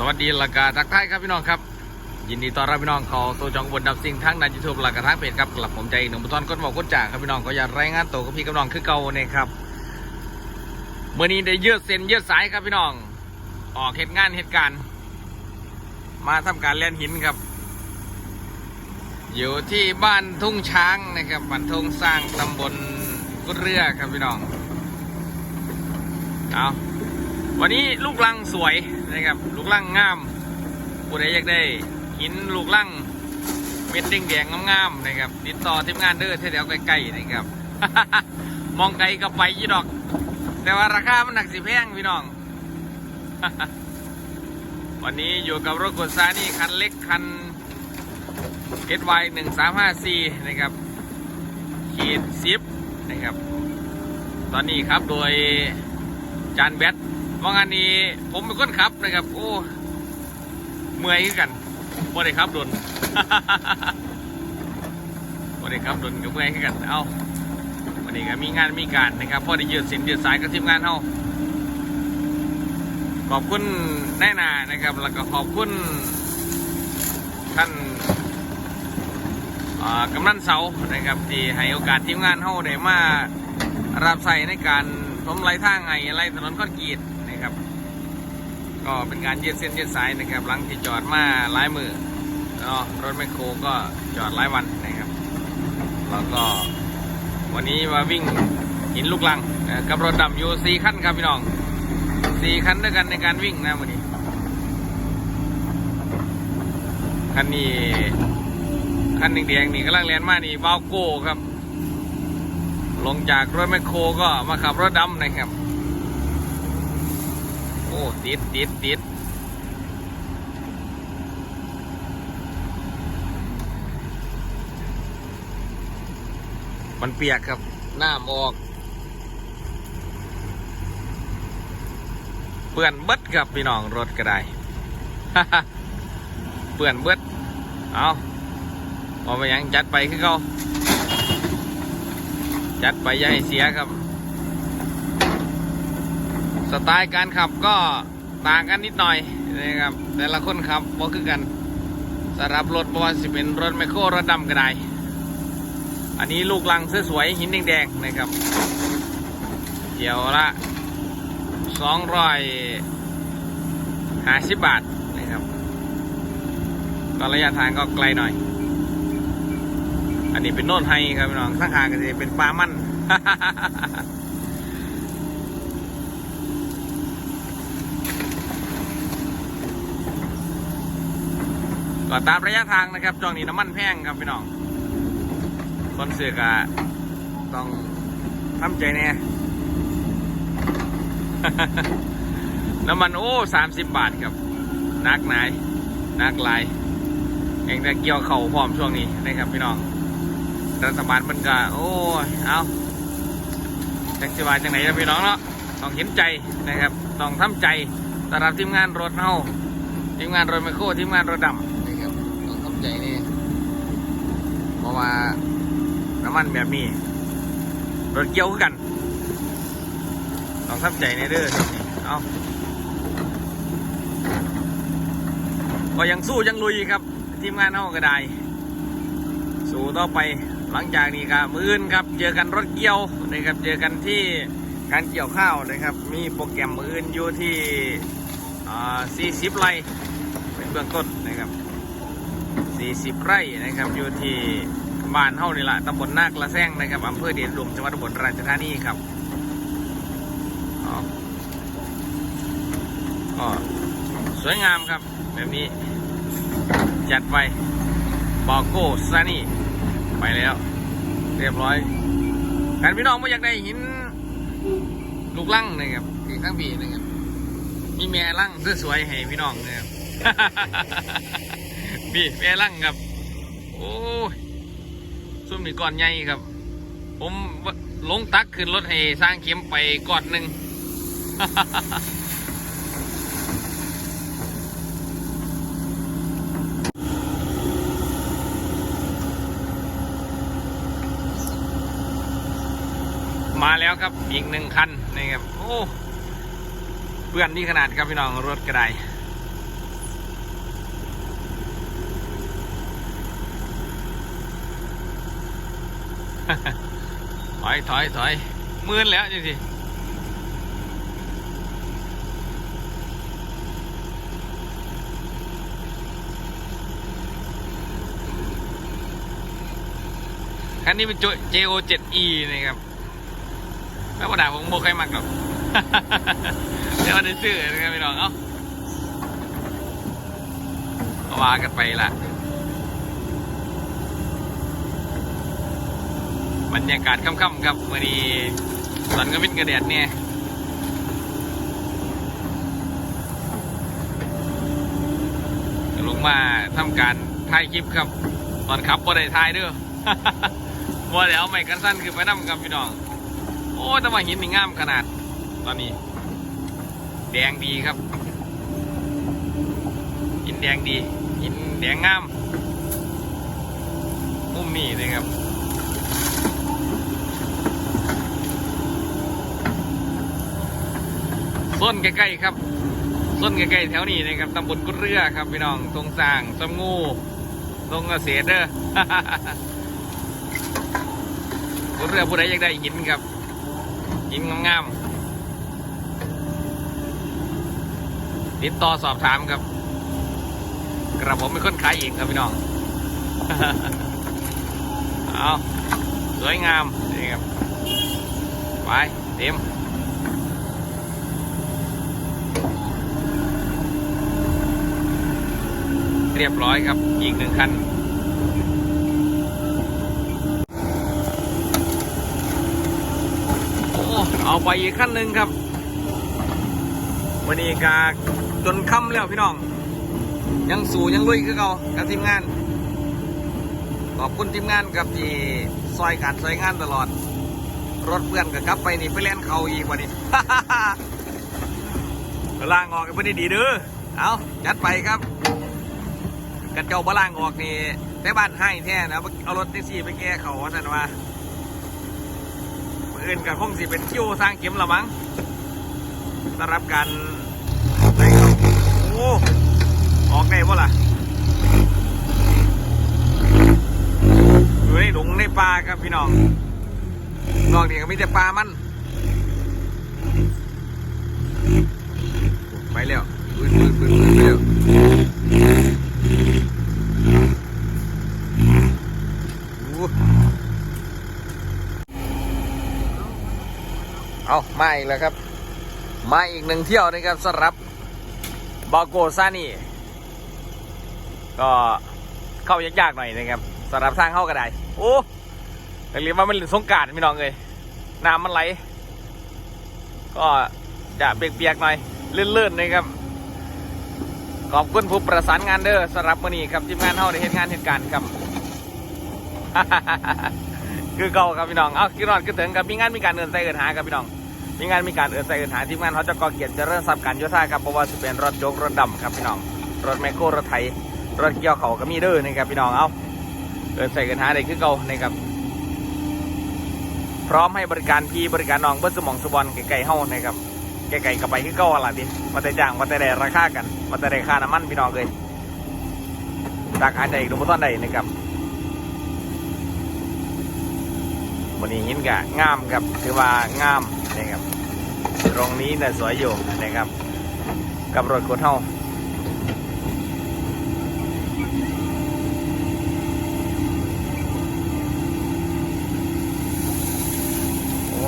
สวัสดีลักาทักทายครับพี่น้องครับ ยินดีต้อนรับพี่น้องเขาสู่จองบนดับสิ่งทั้งในยูทูบลักาทักเพจครับกลับผมใจหนุ่มบุตรก้นบอกก้นจ่าครับพี่น้องก็อยากรายงานตัวกับพี่กับน้องคือเก่าเนี่ยครับเมื่อนี้ได้ยืดเส้นยืดสายครับพี่น้อง ออกเหตุงานเหตุการณ์ มาทำการเล่นหินครับ อยู่ที่บ้านทุ่งช้างนะครับบ้านทุ่งสร้างตำบลกุดเรือครับพี่น้องเอา วันนี้ลูกลังสวยนะครับ ลูกลังงามผู้ใดอยากได้หินลูกลังเม็ดแดงๆงามๆนะครับติดต่อทีมงานเด้อแถวๆใกล้ๆนะครับ มองไกลก็ไปยี่ดอก แต่ว่าราคามันหนักสิแพงพี่น้อง วันนี้อยู่กับรถกดซานี่คันเล็กคัน SY 1 3 5 4นะครับขีดซิปนะครับ ตอนนี้ครับโดยจานแบท ว่างานนี้ผมเป็นคนขับนะครับ โอ้เมื่อยกันบ่ได้ขับดนบ่ได้ขับดนกับเมื่อยกัน เอาวันนี้ก็มีงานมีการนะครับพอได้ยืดสินยืดสายกับทีมงานเฮาขอบคุณแน่นานะครับ แล้วก็ขอบคุณท่านกำนันเสานะครับ ที่ให้โอกาสทีมงานเฮาได้มารับใส่ในการทมไรทางไงไรถนนคอนกรีตนะครับ ก็เป็นการยืดเส้นยืดสายนะครับ หลังที่จอดมาหลายมือเนาะรถแมคโครก็จอดหลายวันนะครับ แล้วก็วันนี้มาวิ่งหินลูกลังนะกับรถดำอยู่สี่คันครับพี่น้องสี่คันด้วยกันในการวิ่งนะวันนี้คันนี้คันแดงๆนี่กำลังเรียนมานี่บาวโก้ครับ ลงจากรถแมคโครก็มาขับรถดำนะครับ อ้ติดติดติดมันเปียกครับหน้ำออกเปื่อนเบิดครับพี่น้องรถก็ได้เปื่อนเบิดเอาพอไปยังจัดไปคือเขาจัดไปย่าให้เสียครับ สไตล์การขับก็ต่างกันนิดหน่อยนะครับ แต่ละคนขับบ่คือกันสำหรับรถบว่าสิเป็นรถไมโครรถดำก็ได้อันนี้ลูกลังส,สวยหินแดงๆนะครับ เดี๋ยวละสองร้อยห้าสิบบาทนะครับก็ระยะทางก็ไกลหน่อย อันนี้เป็นโน่นไฮครับพี่น้องข้างๆก็จะเป็นปลามัน ก็ตามระยะทางนะครับช่วงนี้น้ำมันแพงครับพี่น้องคนเสือกอะต้องทำใจแน่น้ำมันโอ้สามสิบบาทครับนักนายนักลายเองแต่เกี่ยวเข่าพร้อมช่วงนี้นะครับพี่น้องรัฐบาลมันก็โอ้ยเอาแท็กซี่บาจังไหนนะพี่น้องเนาะต้องเห็นใจนะครับต้องทำใจสำหรับทีมงานรถเฮาทีมงานรถไมโครทีมงานรถดำ ใจนี่เพราะว่าน้ำมันแบบนี้รถเกี่ยวกันต้องทำใจในเด้อเอาก็ยังสู้ยังลุยครับ ทีมงานเอาก็ได้ สู้ต่อไปหลังจากนี้ครับมืออื่นครับ เจอกันรถเกี่ยวนะครับเจอกันที่การเกี่ยวข้าวนะครับ มีโปรแกรมมืออื่นอยู่ที่40ไร่เป็นเบื้องต้นนะครับ 40 ไร่นะครับอยู่ที่บ้านเฮานี่แหละตำบลนาคละแซงนะครับอำเภอเดชอุดมจังหวัดอุบลราชธานีครับอ๋อสวยงามครับ แบบนี้ จัดไปบอกโก้ซานี่ไปแล้ว เรียบร้อยการพี่น้องไม่อยากได้หินลูกลั่งนะครับที่ข้างบีนะครับมีแม่ลั่งสวยๆให้พี่น้องนะครับ มีแม่ลั่งครับ โอ้ยซุ่มนี่ก่อนใหญ่ครับ ผมลงตักขึ้นรถให้สร้างเข็มไปก่อนหนึ่งมาแล้วครับอีกหนึ่งคันนี่ครับโอ้เพื่อนนี่ขนาดครับพี่น้องรถกระได ถอยถอยถอยมื่นแล้วจริงสิคันนี้เป็น JO 7E นะครับธรรมดาผมโมใครมักหรอกเดี๋ยวได้ซื้อนะครับพี่น้อง เอ้เอาว่ากันไปละ บรรยากาศค่ำๆครับวันนี้ตอนกระวิดกระเดียดเนี่ยลงมาทำการถ่ายคลิปครับ ตอนขับบ่ได้ถ่ายด้อว่าเดี๋ยวไม่กันสั้นคือไปนั่กับพี่น้อง โอ้แต่ว่าหินนี่งามขนาด ตอนนี้ แดงดีครับหินแดงดีหินแดงงามมุมนี้เลยครับ ส้นใกล้ๆครับส้นใกล้ๆแถวนี้นะครับตำบลกุดเรือครับพี่น้องตรงสร้างสมงูตรงเกษตรเด้อกุดเรือผู้ใดอยากได้หินครับหินงามๆติดต่อสอบถามครับกระผมเป็นคนขายเองครับพี่น้องเอาสวยงามนี่ครับไปเต็ม เรียบร้อยครับ อีกหนึ่งคันโอ้เอาไปอีกขั้นหนึ่งครับ วันนี้กาจนค่ำแล้วพี่น้อง ยังสู่ยังลุยคือเขากับทีมงาน ขอบคุณทีมงานครับที่ซอยการซอยงานตลอด รถเพื่อนกับกลับไปนี่ไปเล่นเขาอีกวันนี้ล่างออกกันไม่ได้ดีเด้อเอาจัดไปครับ กันเจ้าบล่างออกนี่แต่บ้านให้แท้นะเอารถแท็กซี่ไปแก้เขาสันว่ามื่ออื่นกับคงสิเป็นคิวสร้างเข็มละมั้งสำหรับการไปเขาโอ้ออกได้บ่ล่ะอยู่ในดงในป่าครับพี่น้องนอกนี่ก็มีแต่ปลามัน ไปแล้วปืนปืนปืนไปแล้ว เอามาอีกแล้วครับ มาอีกหนึ่งเที่ยวนะครับสำหรับบาโกซานี่ก็เข้ายากๆหน่อยนะครับสำหรับทางเข้าก็ได้โอ้แต่เรียกว่ามันสงการพี่น้องเลยน้ำมันไหล ก็จะเปียกๆหน่อยลื่นๆนะครับขอบคุณผู้ประสานงานเด้อสำหรับวันนี้ครับทีมงานเฮาได้เห็นงานเหตุการณ์ครับ คือเก่าครับพี่น้อง เอาคิดนอนคิดถึงครับมีงานมีการเดินใส่เอินหาครับพี่น้อง มีงานมีการเอินใส่เอินหาทีมงานเขาจะก่อเกียรติเริญทรัพย์การโยธาครับเพราะว่าจะเป็นรถยกรถดำครับพี่น้อง รถแมคโครรถไถรถเกี่ยวเขาก็มีเด้อนะครับพี่น้องเอาเอินใส่เอินหาได้คือเก่านะครับพร้อมให้บริการพี่บริการน้องเบิ้ลสมองสบอลไก่เฮานะครับไก่ๆกับไปคือเก่าอะไรดิมาแต่จ้างมาแต่ได้ราคากันมาแต่ได้ค่าน้ำมันพี่น้องเลยราคาใดดูมาต้นใดนะครับ วันนี้หินกะงามครับถือว่างามนะครับตรงนี้น่ะสวยอยู่นะครับ กับรถกดเท่า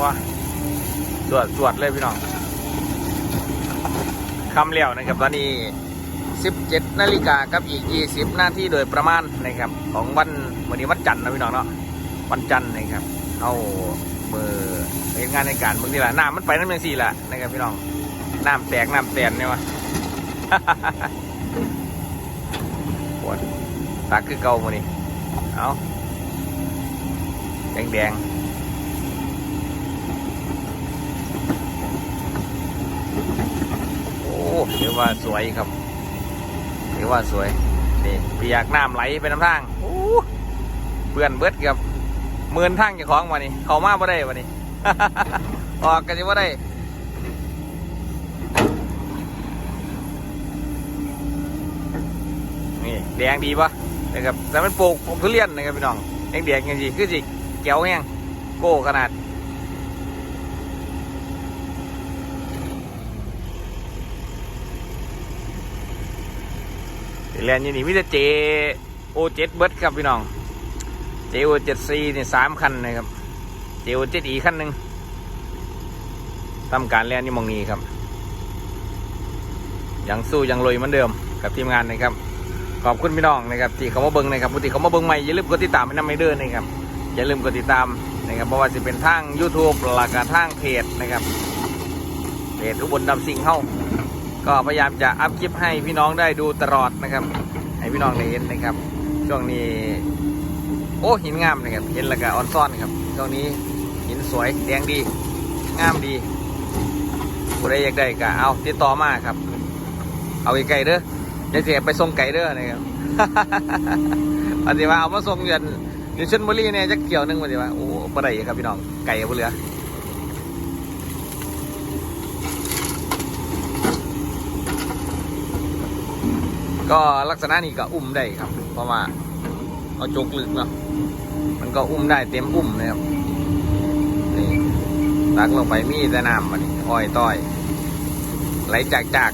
ว้าสวดสวดเลยพี่น้องคำเลี้ยวนะครับตอนนี้ 17 นาฬิกากับอีก 20 นาทีโดยประมาณนะครับ ของวันวันนี้วันจันทร์นะพี่น้องเนาะวันจันทร์นะครับ เอามือเห็นงานในการมึงนี่แหละน้ำมันไปน้ำยังสี่แหละนะครับพี่น้องน้ำแตกน้ำแตนเนี่ยวะปวดตักคือเก่ามานี่เอาแดงแดงโอ้ถือว่าสวยครับถือว่าสวยนี่เปียกน้ำไหลไปน้ำทางโอ้เปื่อนเบิดครับ หมื่นทั้งเจ้าของมานี่เขามาบ่ได้วันนี้ ออกกันจะบ่ได้นี่แดงดีปะนะครับแต่มันปลูกผมทุเรียนนะครับพี่น้องแดงแดงย่างนี้คือสิเจ๋วแห้งโก้ขนาดแลนด์อยู่นี่มิแต่เจโอเจ็ดเบิร์ดครับพี่น้อง เจโอเจ็ดซีนี่สามคันนะครับ เจโอเจ็ดอีคันหนึ่งทำการแลนนี่มองนี้ครับ ยังสู้ยังลุยเหมือนเดิมกับทีมงานนะครับ ขอบคุณพี่น้องนะครับที่เขามาเบิ้งนะครับปกติเขามาเบิ้งใหม่อย่าลืมกดติดตามให้น้ำไม่เดินนะครับอย่าลืมกดติดตามนะครับเพราะว่าจะเป็นทาง YouTube หลักทางเพจนะครับเพจอุบลดำสิงเข้าก็พยายามจะอัพคลิปให้พี่น้องได้ดูตลอดนะครับ ให้พี่น้องได้เห็นนะครับ ช่วงนี้ โอ้หินงามนะครับเห็นแล้วก็ออนซ่อนครับช่วงนี้หินสวยแดงดี งามดีผู้ใดอยากได้ก็เอาติดต่อมาครับ เอาไก่เด้อเดี๋ยวจะไปส่งไก่เด้อนะครับปฏิว่าเอามาส่งเงินอยู่ชนบุรีเนี่ยจะเกี่ยวนึงปฏิว่าโอ้ปะไรครับพี่น้องไก่บ่เหลือก็ลักษณะนี้ก็อุ้มได้ครับเพราะว่า เอาจกลึกเนาะมันก็อุ้มได้เต็มอุ้มเลยครับนี่ตักลงไปมีแต่น้ำมันอ้อยต้อย ไหลจากจาก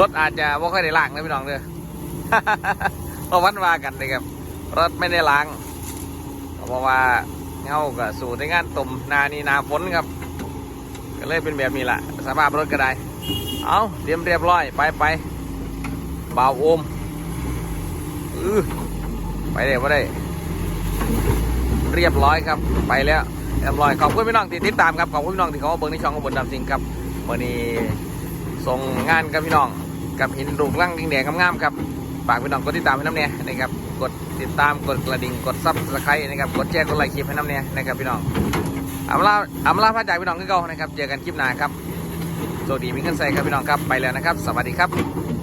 รถอาจจะว่าค่อยได้ล้างนะพี่น้องเด้อเพราะวันว่ากันเลยครับ รถไม่ได้ล้าง เพราะว่าเงาก็สู่ในงานตุ่มนานี่นาฝนครับ ก็เลยเป็นแบบนี้แหละสภาพรถก็ได้ เอาเตรียมเรียบร้อยไปไปบ่าวโอมอือไปได้ไ่ได้ เรียบร้อยครับไปแล้วเรียบร้อยขอบคุณพี่น้องที่ติดตามครับขอบคุณพี่น้องที่เขาเบิ่งในช่องของบนดำสิงครับวันนี้ส่งงานกับพี่น้อง กับหินรูกร่างดิงแดงงามๆครับฝากพี่น้องกดติดตามให้น้ำเนี่ยนะครับกดติดตามกดกระดิ่งกดซับสไครต์นะครับกดแชร์กดไลค์คลิปให้น้ำเนี่ยนะครับพี่น้องอำลาอำลาพระจากพี่น้องกันเก่านะครับเจอกันคลิปหน้าครับสวัสดีมีเงินใส่ครับพี่น้องครับไปแล้วนะครับ สวัสดีครับ